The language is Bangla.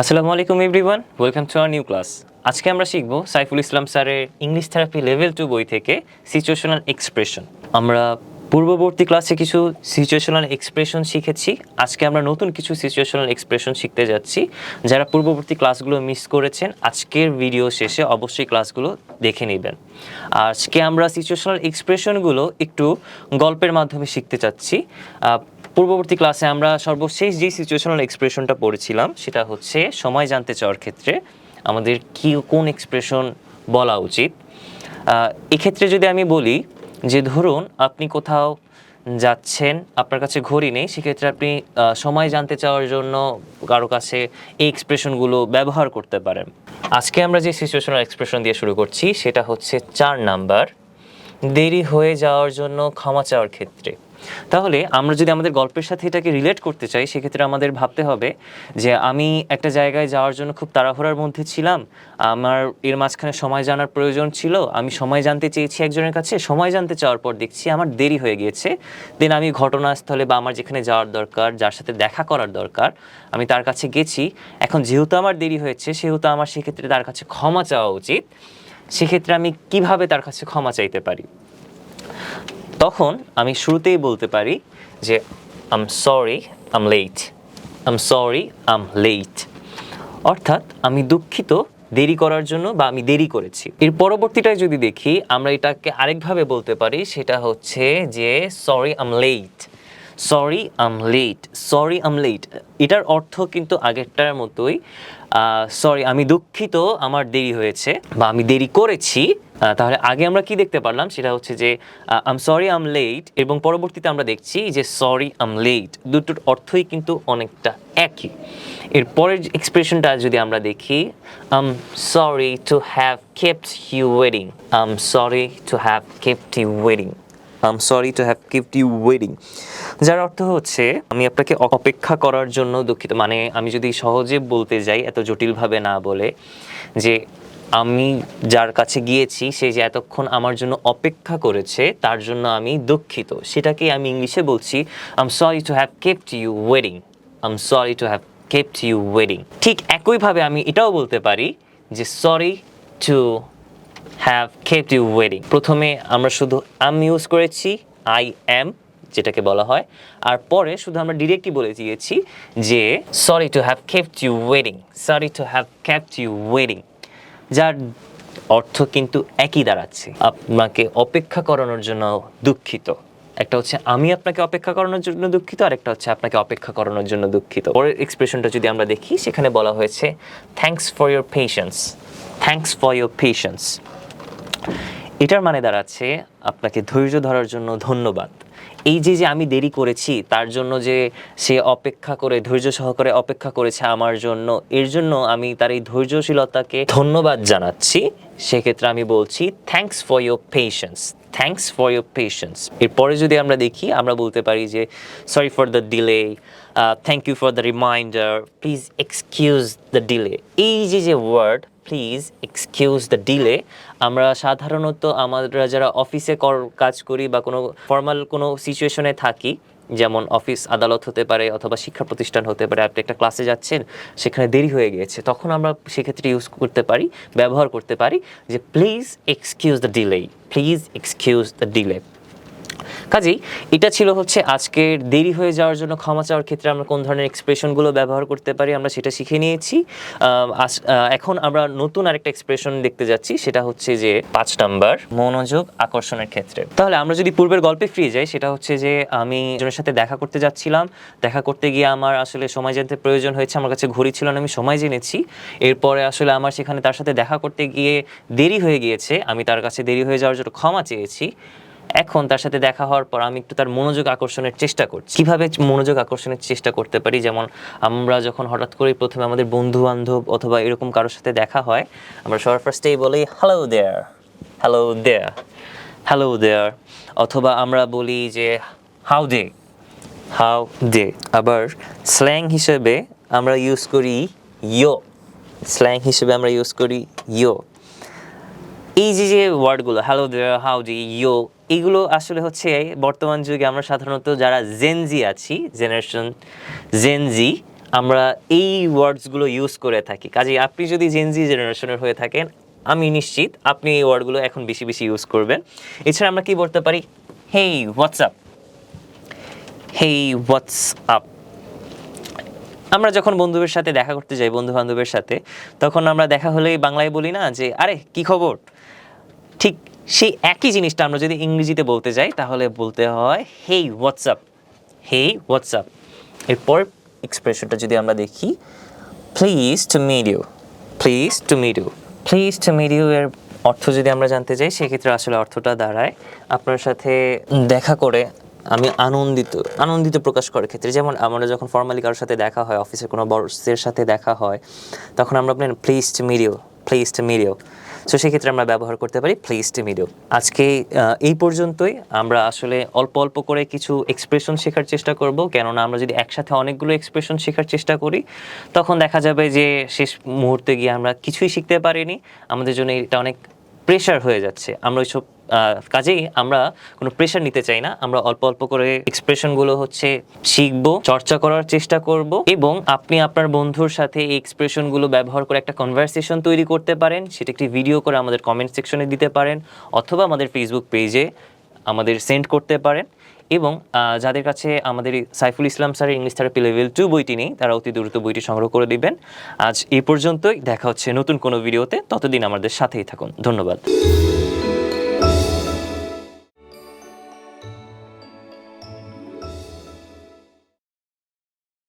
আসসালামু আলাইকুম everyone welcome to our new class আজকে আমরা শিখব সাইফুল ইসলাম স্যারের ইংলিশ থেরাপি লেভেল টু বই থেকে সিচুয়েশনাল এক্সপ্রেশন আমরা পূর্ববর্তী ক্লাসে কিছু সিচুয়েশনাল এক্সপ্রেশন শিখেছি। আজকে আমরা নতুন কিছু সিচুয়েশনাল এক্সপ্রেশন শিখতে যাচ্ছি। যারা পূর্ববর্তী ক্লাসগুলো মিস করেছেন, আজকের ভিডিও শেষে অবশ্যই ক্লাসগুলো দেখে নেবেন। আজকে আমরা সিচুয়েশনাল এক্সপ্রেশনগুলো একটু গল্পের মাধ্যমে শিখতে চাচ্ছি পূর্ববর্তী ক্লাসে আমরা সর্বশেষ যে সিচুয়েশনাল এক্সপ্রেশনটা পড়েছিলাম, সেটা হচ্ছে সময় জানতে চাওয়ার ক্ষেত্রে আমাদের কি, কোন এক্সপ্রেশন বলা উচিত? এক্ষেত্রে যদি আমি বলি যে ধরুন আপনি কোথাও যাচ্ছেন, আপনার কাছে ঘড়ি নেই, সেক্ষেত্রে আপনি সময় জানতে চাওয়ার জন্য কারও কাছে এই এক্সপ্রেশনগুলো ব্যবহার করতে পারেন। আজকে আমরা যে সিচুয়েশনাল এক্সপ্রেশন দিয়ে শুরু করছি, সেটা হচ্ছে চার নাম্বার। দেরি হয়ে যাওয়ার জন্য ক্ষমা চাওয়ার ক্ষেত্রে। তাহলে আমরা যদি আমাদের গল্পের সাথে এটাকে রিলেট করতে চাই, সেক্ষেত্রে আমাদের ভাবতে হবে যে আমি একটা জায়গায় যাওয়ার জন্য খুব তাড়াহুড়ার মধ্যে ছিলাম। আমার এর মাঝখানে সময় জানার প্রয়োজন ছিল। আমি সময় জানতে চেয়েছি একজনের কাছে, সময় জানতে চাওয়ার পর দেখছি আমার দেরি হয়ে গিয়েছে। দেন আমি ঘটনাস্থলে বা আমার যেখানে যাওয়ার দরকার, যার সাথে দেখা করার দরকার, আমি তার কাছে গেছি। এখন যেহেতু আমার দেরি হয়েছে, সেহেতু আমার সেক্ষেত্রে তার কাছে ক্ষমা চাওয়া উচিত। সেক্ষেত্রে আমি কীভাবে তার কাছে ক্ষমা চাইতে পারি? তখন আমি শুরুতেই বলতে পারি যে I'm sorry I'm late I'm sorry I'm late অর্থাৎ আমি দুঃখিত দেরি করার জন্য বা আমি দেরি করেছি। এর পরবর্তীটায় যদি দেখি, আমরা এটাকে আরেকভাবে বলতে পারি, সেটা হচ্ছে যে sorry I'm late sorry I'm late sorry I'm late এটার অর্থ কিন্তু আগেরটার মতোই সরি আমি দুঃখিত, আমার দেরি হয়েছে বা আমি দেরি করেছি তাহলে আগে আমরা কি দেখতে পারলাম? সেটা হচ্ছে যে আম সরি আম লেট এবং পরবর্তীতে আমরা দেখছি যে সরি আম লেট দুটোর অর্থই কিন্তু অনেকটা একই। এর পরের এক্সপ্রেশনটা যদি আমরা দেখি I'm sorry to have kept you waiting I'm sorry to have kept you waiting I'm sorry to have kept you waiting যার অর্থ হচ্ছে, আমি আপনাকে অপেক্ষা করার জন্য দুঃখিত। মানে আমি যদি সহজে বলতে যাই, এত জটিলভাবে না বলে, যে আমি যার কাছে গিয়েছি, সে যে এতক্ষণ আমার জন্য অপেক্ষা করেছে, তার জন্য আমি দুঃখিত। সেটাকে আমি ইংলিশে বলছি I'm sorry to have kept you waiting I'm sorry to have kept you waiting ঠিক একইভাবে আমি এটাও বলতে পারি যে sorry to have kept you waiting প্রথমে আমরা শুধু আম ইউজ করেছি আই অ্যাম যেটাকে বলা হয়, আর পরে শুধু আমরা ডিরেক্টলি বলে দিয়েছি যে sorry to have kept you waiting sorry to have kept you waiting যার অর্থ কিন্তু একই দাঁড়াচ্ছে। আপনাকে অপেক্ষা করানোর জন্য দুঃখিত। একটা হচ্ছে আমি আপনাকে অপেক্ষা করানোর জন্য দুঃখিত আর একটা হচ্ছে আপনাকে অপেক্ষা করানোর জন্য দুঃখিত। পরের এক্সপ্রেশনটা যদি আমরা দেখি, সেখানে বলা হয়েছে thanks for your patience thanks for your patience এটার মানে দাঁড়াচ্ছে আপনাকে ধৈর্য ধরার জন্য ধন্যবাদ। এই যে যে আমি দেরি করেছি, তার জন্য যে সে অপেক্ষা করে, ধৈর্য সহকারে অপেক্ষা করেছে আমার জন্য, এর জন্য আমি তার এই ধৈর্যশীলতাকে ধন্যবাদ জানাচ্ছি। সেক্ষেত্রে আমি বলছি thanks for your patience thanks for your patience এরপরে যদি আমরা দেখি, আমরা বলতে পারি যে sorry for the delay thank you for the reminder please excuse the delay এই যে যে word please excuse the delay আমরা সাধারণত আমরা যারা অফিসে কাজ করি বা কোনো ফর্মাল কোনো সিচুয়েশনে থাকি, যেমন অফিস আদালত হতে পারে অথবা শিক্ষা প্রতিষ্ঠান হতে পারে, আপনি একটা ক্লাসে যাচ্ছেন, সেখানে দেরি হয়ে গিয়েছে, তখন আমরা সেক্ষেত্রে ইউজ করতে পারি, ব্যবহার করতে পারি যে please excuse the delay please excuse the delay কাজেই এটা ছিল হচ্ছে আজকের দেরি হয়ে যাওয়ার জন্য ক্ষমা চাওয়ার ক্ষেত্রে আমরা কোন ধরনের এক্সপ্রেশনগুলো ব্যবহার করতে পারি আমরা সেটা শিখে নিয়েছি। এখন আমরা নতুন আরেকটা এক্সপ্রেশন দেখতে যাচ্ছি, সেটা হচ্ছে যে পাঁচ নাম্বার, মনোযোগ আকর্ষণের ক্ষেত্রে। তাহলে আমরা যদি পূর্বের গল্পে ফিরে যাই, সেটা হচ্ছে যে আমি একজনের সাথে দেখা করতে যাচ্ছিলাম, দেখা করতে গিয়ে আমার আসলে সময় জানতে প্রয়োজন হয়েছে, আমার কাছে ঘড়ি ছিল না, আমি সময় জেনেছি। এরপরে আসলে আমার সেখানে তার সাথে দেখা করতে গিয়ে দেরি হয়ে গিয়েছে, আমি তার কাছে দেরি হয়ে যাওয়ার জন্য ক্ষমা চেয়েছি। এখন তার সাথে দেখা হওয়ার পর আমি একটু তার মনোযোগ আকর্ষণের চেষ্টা করছি। কীভাবে মনোযোগ আকর্ষণের চেষ্টা করতে পারি? যেমন আমরা যখন হঠাৎ করে প্রথমে আমাদের বন্ধু বান্ধব অথবা এরকম কারোর সাথে দেখা হয়, আমরা সবার ফার্স্টেই বলি hello there hello there hello there অথবা আমরা বলি যে হাউ ডে হাউ ডে আবার স্ল্যাং হিসেবে আমরা ইউজ করি ইয়ো স্ল্যাং হিসেবে আমরা ইউজ করি ইয়ো এই যে যে ওয়ার্ডগুলো hello there how d'you এগুলো আসলে হচ্ছে বর্তমান যুগে আমরা সাধারণত যারা জেনজি আছি জেনারেশন জেনজি আমরা এই ওয়ার্ডসগুলো ইউজ করে থাকি। কাজে আপনি যদি জেনজি জেনারেশনের হয়ে থাকেন, আমি নিশ্চিত আপনি এই ওয়ার্ডগুলো এখন বেশি বেশি ইউজ করবেন। এছাড়া আমরা কি বলতে পারি? হেই হোয়াটসঅ্যাপ হেই হোয়াটসঅ্যাপ আমরা যখন বন্ধুদের সাথে দেখা করতে যাই বন্ধু বান্ধবের সাথে, তখন আমরা দেখা হলেই বাংলায় বলি না যে, আরে, কি খবর? ঠিক সেই একই জিনিসটা আমরা যদি ইংরেজিতে বলতে যাই, তাহলে বলতে হয় হেই হোয়াটসঅ্যাপ হেই হোয়াটসঅ্যাপ এরপর এক্সপ্রেশনটা যদি আমরা দেখি pleased to meet you pleased to meet you pleased to meet you এর অর্থ যদি আমরা জানতে চাই সেক্ষেত্রে আসলে অর্থটা দাঁড়ায় আপনার সাথে দেখা করে আমি আনন্দিত আনন্দিত প্রকাশ করার ক্ষেত্রে। যেমন আমরা যখন ফর্মালি কারোর সাথে দেখা হয় অফিসের কোনো বসের সাথে দেখা হয়, তখন আমরা বলেন pleased to you pleased to you so সেক্ষেত্রে আমরা ব্যবহার করতে পারি প্লিজ টু মিডো আজকে এই পর্যন্তই। আমরা আসলে অল্প অল্প করে কিছু এক্সপ্রেশন শেখার চেষ্টা করব। কেননা আমরা যদি একসাথে অনেকগুলো এক্সপ্রেশন শেখার চেষ্টা করি, তখন দেখা যাবে যে শেষ মুহূর্তে গিয়ে আমরা কিছুই শিখতে পারিনি। আমাদের জন্য এটা অনেক প্রেশার হয়ে যাচ্ছে। আমরা ওইসব কাজেই আমরা কোনো প্রেশার নিতে চাই না। আমরা অল্প অল্প করে এক্সপ্রেশনগুলো হচ্ছে শিখব, চর্চা করার চেষ্টা করব এবং আপনি আপনার বন্ধুর সাথে এই এক্সপ্রেশনগুলো ব্যবহার করে একটা কনভারসেশন তৈরি করতে পারেন। সেটা একটি ভিডিও করে আমাদের কমেন্ট সেকশনে দিতে পারেন অথবা আমাদের ফেসবুক পেজে আমাদের সেন্ড করতে পারেন। এবং যাদের কাছে আমাদের সাইফুল ইসলাম স্যারের ইংলিশ থেরাপি লেভেল টু বইটি নেই, তারা অতি দ্রুত বইটি সংগ্রহ করে দিবেন। আজ এই পর্যন্তই, দেখা হচ্ছে নতুন কোনো ভিডিওতে, ততদিন আমাদের সাথেই থাকুন। ধন্যবাদ।